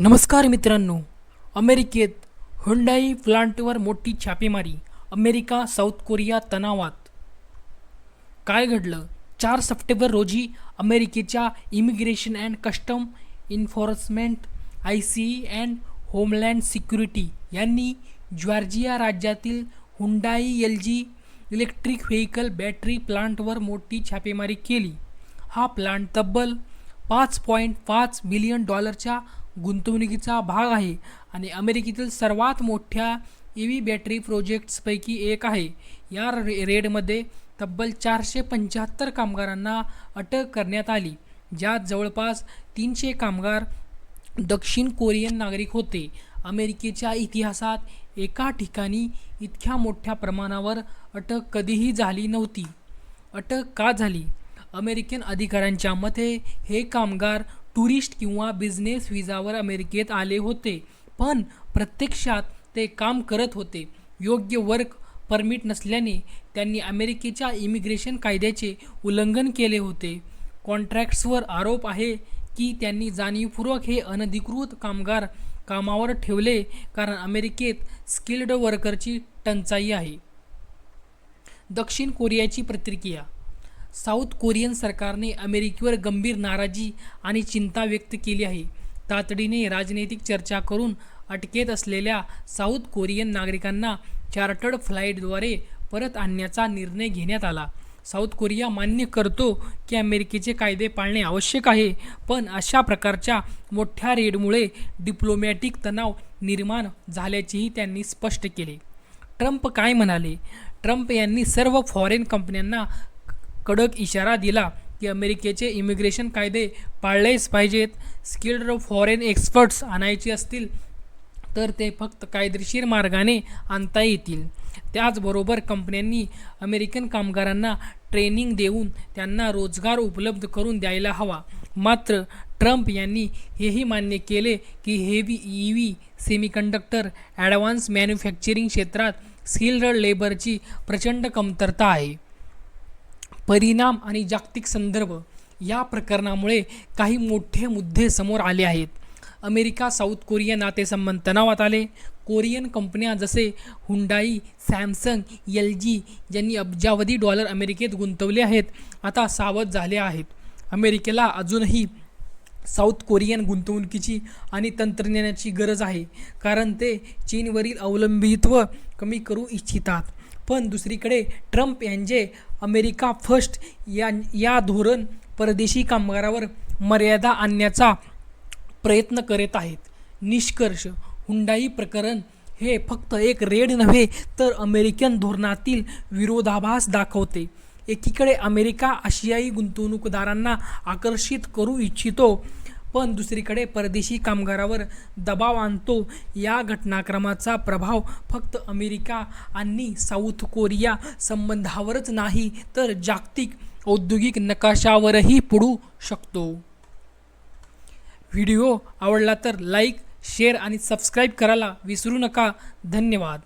नमस्कार मित्रांनो. अमेरिकेत हुंडाई प्लांटवर मोठी छापेमारी. अमेरिका साऊथ कोरिया तणावात. काय घडलं? चार सप्टेंबर रोजी अमेरिकेच्या immigration and custom enforcement I C and homeland security यांनी जॉर्जिया राज्यातील Hyundai L G electric vehicle battery प्लांटवर मोठी छापेमारी केली. हा प्लांट तब्बल पाच पॉईंट पाच बिलियन डॉलरच्या गुंतवणुकीचा भाग आहे आणि अमेरिकेतील सर्वात मोठ्या ई व्ही बॅटरी प्रोजेक्ट्सपैकी एक आहे. या रे रेडमध्ये तब्बल चारशे पंच्याहत्तर कामगारांना अटक करण्यात आली ज्यात जवळपास तीनशे कामगार दक्षिण कोरियन नागरिक होते. अमेरिकेच्या इतिहासात एका ठिकाणी इतक्या मोठ्या प्रमाणावर अटक कधीही झाली नव्हती. अटक का झाली? अमेरिकन अधिकाऱ्यांच्या मते हे कामगार टुरिस्ट किंवा बिझनेस विजावर अमेरिकेत आले होते. पण प्रत्यक्षात ते काम करत होते. योग्य वर्क परमिट नसल्याने त्यांनी अमेरिकेच्या इमिग्रेशन कायद्याचे उल्लंघन केले होते. कॉन्ट्रॅक्ट्सवर आरोप आहे की त्यांनी जाणीवपूर्वक हे अनधिकृत कामगार कामावर ठेवले कारण अमेरिकेत स्किल्ड वर्करची टंचाई आहे. दक्षिण कोरियाची प्रतिक्रिया साऊथ कोरियन सरकारने अमेरिकेवर गंभीर नाराजी आणि चिंता व्यक्त केली आहे. तातडीने राजनैतिक चर्चा करून अटकेत असलेल्या साऊथ कोरियन नागरिकांना चार्टर्ड फ्लाईटद्वारे परत आणण्याचा निर्णय घेण्यात आला. साऊथ कोरिया मान्य करतो की अमेरिकेचे कायदे पाळणे आवश्यक आहे पण अशा प्रकारच्या मोठ्या रेडमुळे डिप्लोमॅटिक तणाव निर्माण झाल्याचेही त्यांनी स्पष्ट केले. ट्रम्प काय म्हणाले? ट्रम्प यांनी सर्व फॉरेन कंपन्यांना कडक इशारा दिला की अमेरिकेचे इमिग्रेशन कायदे पाळलेच पाहिजेत. स्किल्ड फॉरेन एक्सपर्ट्स आणायचे असतील तर ते फक्त कायदेशीर मार्गाने आणता येतील. त्याचबरोबर कंपन्यांनी अमेरिकन कामगारांना ट्रेनिंग देऊन त्यांना रोजगार उपलब्ध करून द्यायला हवा. मात्र ट्रम्प यांनी हेही मान्य केले की heavy E V semiconductor advance manufacturing क्षेत्रात स्किल्ड लेबरची प्रचंड कमतरता आहे. परिणाम आणि जागतिक संदर्भ या प्रकरणामुळे काही मोठे मुद्दे समोर आले आहेत. अमेरिका साऊथ कोरिया नातेसंबंध तणावात आले. कोरियन कंपन्या जसे हुंडाई सॅमसंग एल जी ज्यांनी अब्जावधी डॉलर अमेरिकेत गुंतवले आहेत आता सावध झाले आहेत. अमेरिकेला अजूनही साऊथ कोरियन गुंतवणुकीची आणि तंत्रज्ञानाची गरज आहे कारण ते चीनवरील अवलंबित्व कमी करू इच्छितात. पण दुसरीकडे ट्रम्प यांचे अमेरिका फर्स्ट या या धोरण परदेशी कामगारावर मर्यादा आणण्याचा प्रयत्न करत आहेत. निष्कर्ष हुंडाई प्रकरण हे फक्त एक रेड नव्हे तर अमेरिकन धोरणातील विरोधाभास दाखवते. एकीकडे अमेरिका आशियाई गुंतवणूकदारांना आकर्षित करू इच्छितो पण दुसरीकडे परदेशी कामगारावर दबाव आणतो. या घटनाक्रमाचा प्रभाव फक्त अमेरिका आणि साऊथ कोरिया संबंधावरच नाही तर जागतिक औद्योगिक नकाशावरही पडू शकतो. व्हिडिओ आवडला तर लाईक शेअर आणि सबस्क्राईब करायला विसरू नका. धन्यवाद.